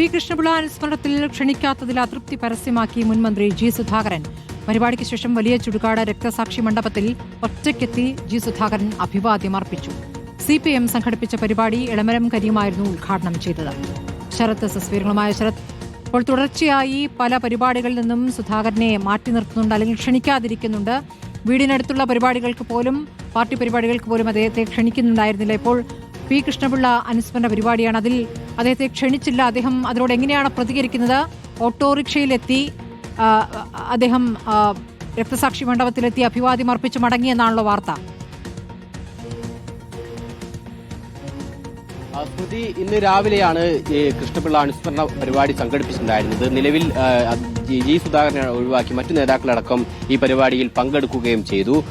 P Krishnapillai അനുസ്മരണത്തിൽ ക്ഷണിക്കാത്തതിൽ അതൃപ്തി പരസ്യമാക്കി മുൻമന്ത്രി G Sudhakaran. പരിപാടിക്ക് ശേഷം വലിയ ചുടുകാട് രക്തസാക്ഷി മണ്ഡപത്തിൽ ഒറ്റയ്ക്കെത്തി ജി സുധാകരൻ അഭിവാദ്യം അർപ്പിച്ചു. സി പി എം സംഘടിപ്പിച്ച പരിപാടി ഇളമരം കരിയുമായിരുന്നു ഉദ്ഘാടനം ചെയ്തത്. ശരത് സസ്വീരങ്ങളുമായ ശരത്. ഇപ്പോൾ തുടർച്ചയായി പല പരിപാടികളിൽ നിന്നും സുധാകരനെ മാറ്റി നിർത്തുന്നുണ്ട് അല്ലെങ്കിൽ ക്ഷണിക്കാതിരിക്കുന്നുണ്ട്. വീടിനടുത്തുള്ള പരിപാടികൾക്ക് പോലും പാർട്ടി പരിപാടികൾക്ക് പോലും അദ്ദേഹത്തെ ക്ഷണിക്കുന്നുണ്ടായിരുന്നില്ല. ഇപ്പോൾ പി കൃഷ്ണപിള്ള അനുസ്മരണ പരിപാടിയാണ്. അതിൽ അദ്ദേഹത്തെ ക്ഷണിച്ചില്ല. അദ്ദേഹം അതിനോട് എങ്ങനെയാണ് പ്രതികരിക്കുന്നത്? ഓട്ടോറിക്ഷയിലെത്തി അദ്ദേഹം രക്തസാക്ഷി മണ്ഡപത്തിലെത്തി അഭിവാദ്യം അർപ്പിച്ച് മടങ്ങിയെന്നാണല്ലോ വാർത്ത. സ്മൃതി ഇന്ന് രാവിലെയാണ് ഈ കൃഷ്ണപിള്ള അനുസ്മരണ പരിപാടി സംഘടിപ്പിച്ചിട്ടുണ്ടായിരുന്നത്. നിലവിൽ ജി- സുധാകരനെ ഒഴിവാക്കി മറ്റു നേതാക്കളടക്കം ഈ പരിപാടിയിൽ പങ്കെടുക്കുകയും ചെയ്തു.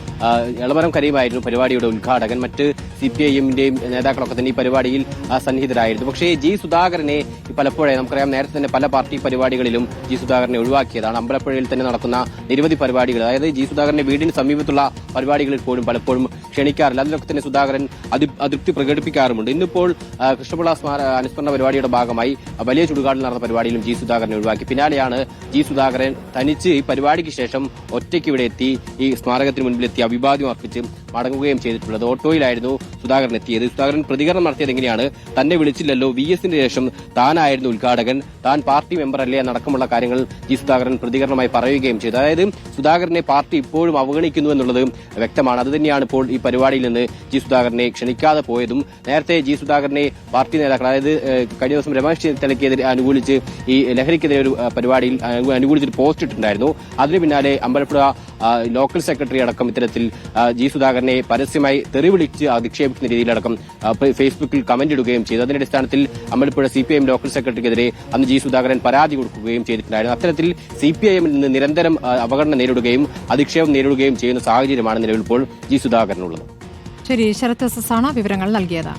എളമരം കരീമായിരുന്നു പരിപാടിയുടെ ഉദ്ഘാടകൻ. മറ്റ് സി പി നേതാക്കളൊക്കെ തന്നെ ഈ പരിപാടിയിൽ സന്നിഹിതരായിരുന്നു. പക്ഷേ ജി സുധാകരനെ പലപ്പോഴേ നമുക്കറിയാം നേരത്തെ തന്നെ പല പാർട്ടി പരിപാടികളിലും ജി സുധാകരനെ ഒഴിവാക്കിയതാണ്. അമ്പലപ്പുഴയിൽ തന്നെ നടക്കുന്ന നിരവധി പരിപാടികൾ അതായത് ജി സുധാകരന്റെ വീടിന് സമീപത്തുള്ള പരിപാടികളിൽ പോലും പലപ്പോഴും ക്ഷണിക്കാറില്ല. അതിലൊക്കെ തന്നെ സുധാകരൻ അതി- അതൃപ്തി പ്രകടിപ്പിക്കാറുമുണ്ട്. ഇന്നിപ്പോൾ കൃഷ്ണപിള്ള സ്മാര അനുസ്മരണ പരിപാടിയുടെ ഭാഗമായി വലിയ ചുടുകാടിൽ നടന്ന പരിപാടിയിലും ജി സുധാകരനെ ഒഴിവാക്കി. പിന്നാലെയാണ് ജി സുധാകരൻ തനിച്ച് ഈ പരിപാടിക്ക് ശേഷം ഒറ്റയ്ക്ക് ഇവിടെ എത്തി ഈ സ്മാരകത്തിന് മുൻപിലെത്തി അഭിവാദ്യം അർപ്പിച്ച് മടങ്ങുകയും ചെയ്തിട്ടുള്ളത്. ഓട്ടോയിലായിരുന്നു സുധാകരൻ എത്തിയത്. സുധാകരൻ പ്രതികരണം നടത്തിയത് എങ്ങനെയാണ്? തന്നെ വിളിച്ചില്ലല്ലോ. വി എസിന് ശേഷം താനായിരുന്നു ഉദ്ഘാടകൻ. താൻ പാർട്ടി മെമ്പർ അല്ലേ എന്നടക്കമുള്ള കാര്യങ്ങൾ ജി സുധാകരൻ പ്രതികരണമായി പറയുകയും ചെയ്തു. അതായത് സുധാകരനെ പാർട്ടി ഇപ്പോഴും അവഗണിക്കുന്നു എന്നുള്ളത് വ്യക്തമാണ്. അതുതന്നെയാണ് ഇപ്പോൾ ഈ പരിപാടിയിൽ നിന്ന് ജി സുധാകരനെ ക്ഷണിക്കാതെ പോയതും നേരത്തെ ജി സുധാകരനെ പാർട്ടി നേതാക്കൾ അതായത് കഴിഞ്ഞ ദിവസം രമേശ് ചെന്നിത്തലയ്ക്കെതിരെ അനുകൂലിച്ച് ഈ ലഹരിക്കെതിരെ ഒരു പരിപാടിയിൽ അനുകൂലിച്ച് പോസ്റ്റ് ഇട്ടിട്ടുണ്ടായിരുന്നു അതിന് പിന്നാലെ അമ്പലപ്പുഴ ലോക്കൽ സെക്രട്ടറി അടക്കം ഇത്തരത്തിൽ ജി ജി സുധാകരനെ പരസ്യമായി തെറിവിളിച്ച് അധിക്ഷേപിക്കുന്ന രീതിയിലടക്കം ഫേസ്ബുക്കിൽ കമന്റ് ഇടുകയും ചെയ്തു. അതിന്റെ അടിസ്ഥാനത്തിൽ Ambalappuzha C P I M local സെക്രട്ടറിക്കെതിരെ അന്ന് ജി സുധാകരൻ പരാതി കൊടുക്കുകയും ചെയ്തിട്ടുണ്ടായിരുന്നു. അത്തരത്തിൽ സി പി ഐ എമ്മിൽ നിന്ന് നിരന്തരം അവഗണന നേരിടുകയും അധിക്ഷേപം നേരിടുകയും ചെയ്യുന്ന സാഹചര്യമാണ് നിലവിൽ ഇപ്പോൾ ജി സുധാകരനുള്ളത്. ശരി ശരത് എസ് എസ് ആണ് വിവരങ്ങൾ നൽകിയത്.